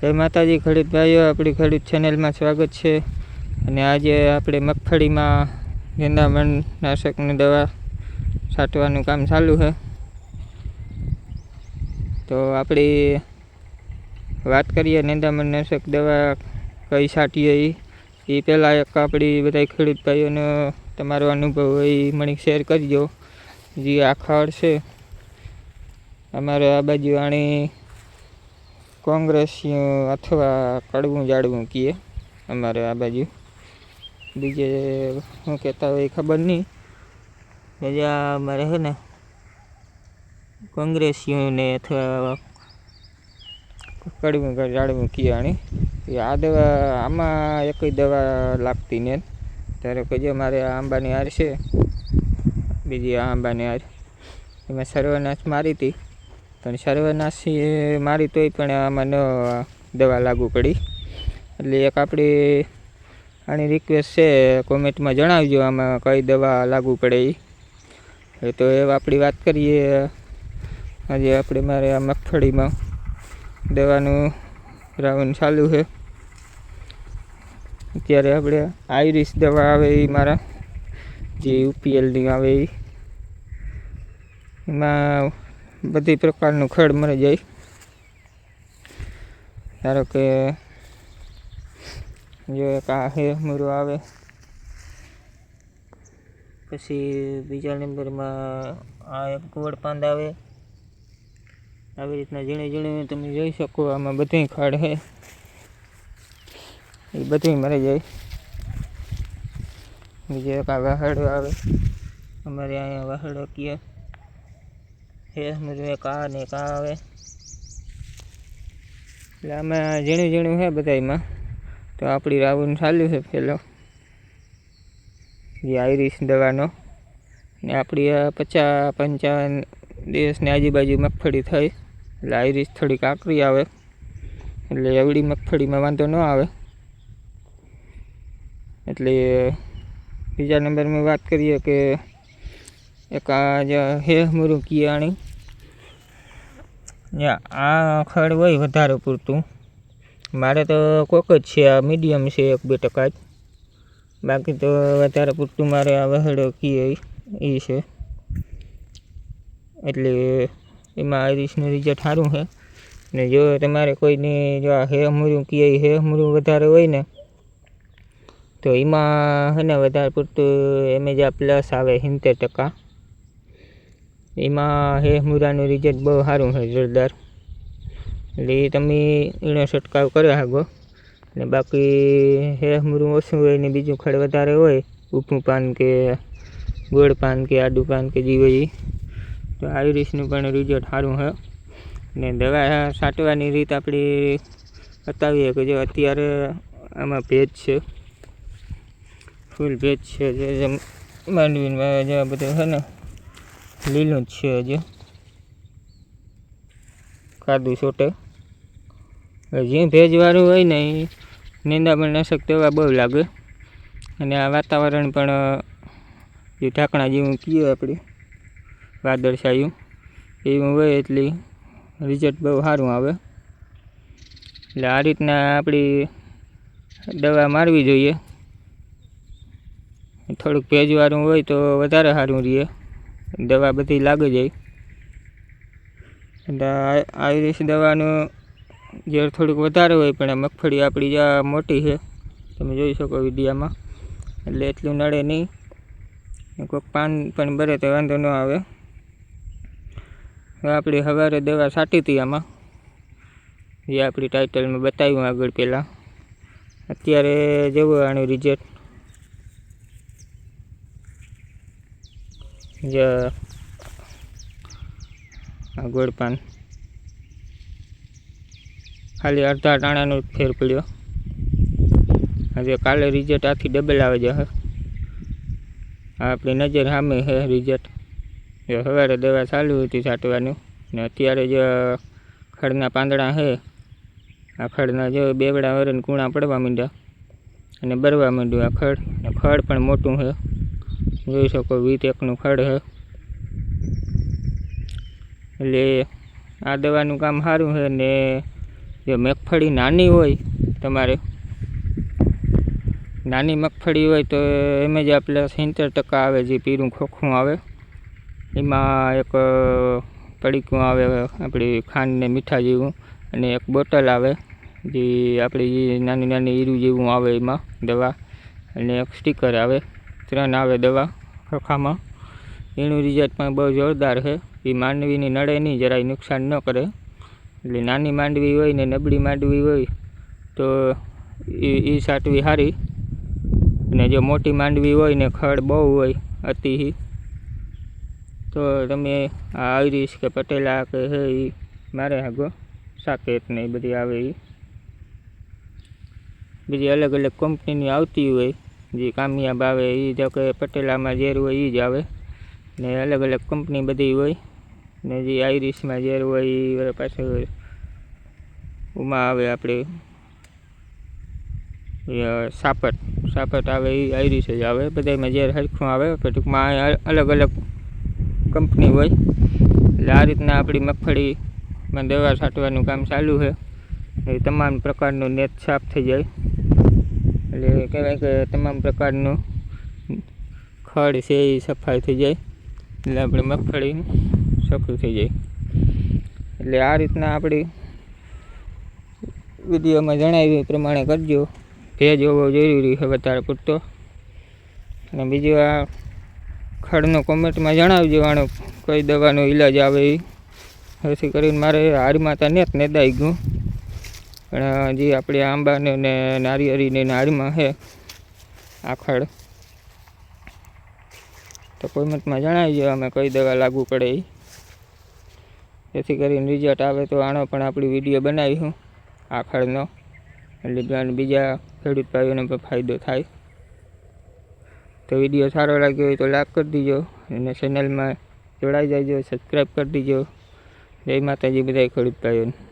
જય માતાજી, ખેડૂત ભાઈઓ, આપણી ખેડૂત ચેનલમાં સ્વાગત છે. અને આજે આપણે મગફળીમાં નિંદામણ નાશકની દવા છાંટવાનું કામ ચાલુ છે. તો આપણી વાત કરીએ નિંદામણ નાશક દવા કઈ છાંટીએ એ એ પહેલાં એક આપણી બધા ખેડૂત ભાઈઓનો તમારો અનુભવ હોય એ મને શેર કરજો. જે આખા વર્ષે અમારે આ બાજુ આણી કોંગ્રેસિયું અથવા કડવું જાડવું કીએ અમારે આ બાજુ. બીજે શું કહેતા હોય ખબર નહીં. બીજા અમારે છે ને કોંગ્રેસીઓને અથવા કડવું જાડવું કહીએ આણી એ આ દવા, આમાં એકય દવા લાગતી ને ત્યારે કહેજો મારે આ આંબાની હાર છે, બીજી આ આંબાની હાર. એમાં સર્વનાશ મારી હતી. પણ સર્વનાશી મારી તોય પણ આમાં ન દવા લાગુ પડી. એટલે એક આપણી આની રિક્વેસ્ટ છે કોમેન્ટમાં જણાવજો આમાં કઈ દવા લાગુ પડે એ તો એ આપણી વાત કરીએ. આજે આપણે મારે આ મગફળીમાં દવાનું રાઉન્ડ ચાલુ છે. અત્યારે આપણે આઈરિશ દવા આવે એ મારા, જે યુપીએલની આવે એમાં બધી પ્રકારનું ખડ મરી જાય. ધારો કે જો એક આ હે મૂરો આવે. પછી બીજા નંબરમાં આ એક ગોળ આવે. આવી રીતના ઝીણે ઝીણે તમે જોઈ શકો આમાં બધી ખડ છે એ બધી મરી જાય. બીજો એક આ વાહડો આવે. અમારે અહીંયા વાહડો કીએ હે બધું એક આ ને આ આવે. એટલે આમાં ઝીણું ઝીણું છે બધામાં તો આપણી રાઉન્ડ ચાલ્યું છે પેલો. જે આઈરિશ દવાનો. ને આપણી આ પચાસ પંચાવન દિવસની આજુબાજુ મગફળી થઈ. એટલે આઈરિશ થોડીક આકરી આવે. એટલે એવડી મગફળીમાં વાંધો ન આવે. એટલે બીજા નંબરમાં વાત કરીએ કે એક આ જે કિયાણી. મુરુકી આણી આ ખડ હોય વધારે પૂરતું. મારે તો કોક જ છે, આ મીડિયમ છે એક બે ટકા જ બાકી તો વધારે પૂરતું મારે આ વહેડો કીએ એ છે. એટલે એમાં આઈરિશનું રિઝલ્ટ સારું છે ને જો તમારે કોઈની જો આ હે મુરું કીએ હે મુરું વધારે હોય ને, તો એમાં છે ને વધારે પૂરતું એમેજા પ્લસ આવે સિત્તેર ટકા. એમાં હે મુરાનું રિઝલ્ટ બહુ સારું છે જોરદાર. એટલે એ તમે એનો છંટકાવ કરી શકો ને બાકી હે મુરું ઓછું હોય ને બીજું ખડ વધારે હોય ઊભું પાન કે ગોળ પાન કે આડું પાન કે જીવ એ તો આઈરિશનું પણ રિઝલ્ટ સારું છે. ને દવા છાંટવાની રીત આપણી બતાવીએ કે જો અત્યારે આમાં ભેજ છે. ફૂલ ભેજ છે, જે માંડવીમાં જે બધું છે ને લીલું જ છે હજી. કાદુ છોટે. જે ભેજવાળું હોય ને એ નિંદામણ નાશક દવા બહુ લાગે. અને આ વાતાવરણ પણ જે ઢાંકણા જેવું કીએ આપણે વાદળછાયું એવું હોય એટલે રિઝલ્ટ બહુ સારું આવે. એટલે આ રીતના આપણી દવા મારવી જોઈએ. થોડુંક ભેજવાળું હોય તો વધારે સારું રહે. દવા બધી લાગી જાય. એટલે આયુર્વેદ દવાનું ઝેર થોડુંક વધારે હોય, પણ આ મગફળી આપણી જ્યાં મોટી છે, તમે જોઈ શકો વિડીયામાં. એટલે એટલું નડે નહીં. કોઈક પાન પણ બરે તો વાંધો ન આવે. હવે આપણી સવારે દવા છાંટી હતી આમાં. જે આપણી ટાઇટલમાં બતાવ્યું આગળ પહેલાં. અત્યારે જેવું આનું રિઝલ્ટ જે ગોળ પાન ખાલી અડધા ટાણાનો જ ફેર પડ્યો. આજે કાલે રિઝલ્ટ આથી ડબલ આવે છે આપણી નજર સામે છે રિઝલ્ટ જો સવારે દવા ચાલુ હતી છાંટવાનું ને અત્યારે જે ખડના પાંદડા છે, આ ખડના જો બેવડા વરણ કૂણા પડવા માંડ્યા અને બરવા માંડ્યું આ ખડ. ખડ પણ મોટું છે. જોઈ શકો વીત એકનું ખડ છે. એટલે આ દવાનું કામ સારું છે ને જો મગફળી નાની હોય તમારે, નાની મગફળી હોય તો એમાં જ આપણે સિત્તેર ટકા આવે જે પીરું ખોખું આવે. એમાં એક પડીકું આવે આપણી ખાંડ ને મીઠા જેવું અને એક બોટલ આવે, જે આપણી નાની નાની ઈરું જેવું આવે એમાં દવા અને એક સ્ટીકર આવે, ત્રણ આવે દવા. ખોખામાં એનું રિઝલ્ટ પણ બહુ જોરદાર છે. એ માંડવીની નડે નહીં, જરાય નુકસાન ન કરે. એટલે નાની માંડવી હોય ને નબળી માંડવી હોય, તો એ એ સાટવી સારી અને જો મોટી માંડવી હોય ને ખડ બહુ હોય, અતિ તો તમે આ આઈરિશ કે પટેલા કે હે એ મારે આગો સાકેત ને એ બધી આવે એ બીજી અલગ અલગ કંપનીની આવતી હોય જે કામયાબ આવે એ જો કે પટેલામાં ઝેર હોય એ જ આવે. ને અલગ અલગ કંપની બધી હોય. ને જે આઈરિશમાં ઝેર હોય એ પાછળ ઉમાં આવે આપણે સાપટ સાપટ આવે એ આઈરિશ જ આવે. બધામાં ઝેર સરખું આવે. પણ ટૂંકમાં અલગ અલગ કંપની હોય. એટલે આ રીતના આપણી મગફળીમાં દવા છાંટવાનું કામ ચાલુ છે. એ તમામ પ્રકારનું નેત સાફ થઈ જાય. એટલે કહેવાય કે તમામ પ્રકારનું ખડ છે એ સફાઈ થઈ જાય. એટલે આપણે મગફળી સખું થઈ જાય. એટલે આ રીતના આપણી વિડીયોમાં જણાવ્યું એ પ્રમાણે કરજો. ભેજ હોવો જરૂરી છે વધારે પૂરતો. અને બીજું આ ખડનો કોમેન્ટમાં જણાવજો આનો કઈ દવાનો ઈલાજ આવે એ. જેથી કરીને મારે હારમાં તો નેત નેદાઈ ગયું. જે આપણે આંબાને ને નારિયેરીને ને છે છે તો કોઈ તો કોમેન્ટમાં જણાવજો અમે કઈ દવા લાગુ પડે એ જેથી કરીને રિઝલ્ટ આવે તો આનો પણ આપણી વીડિયો બનાવીશું આખડનો. ખડનો એટલે બીજા- ખેડૂત ભાઈઓને પણ ફાયદો થાય. તો વીડિયો સારો લાગ્યો હોય તો લાઈક કરી દીજો અને ચેનલમાં જોડાઈ જાયજો સબસ્ક્રાઈબ કરી દીજો. જય માતાજી બધા ખેડૂત ભાઈઓને.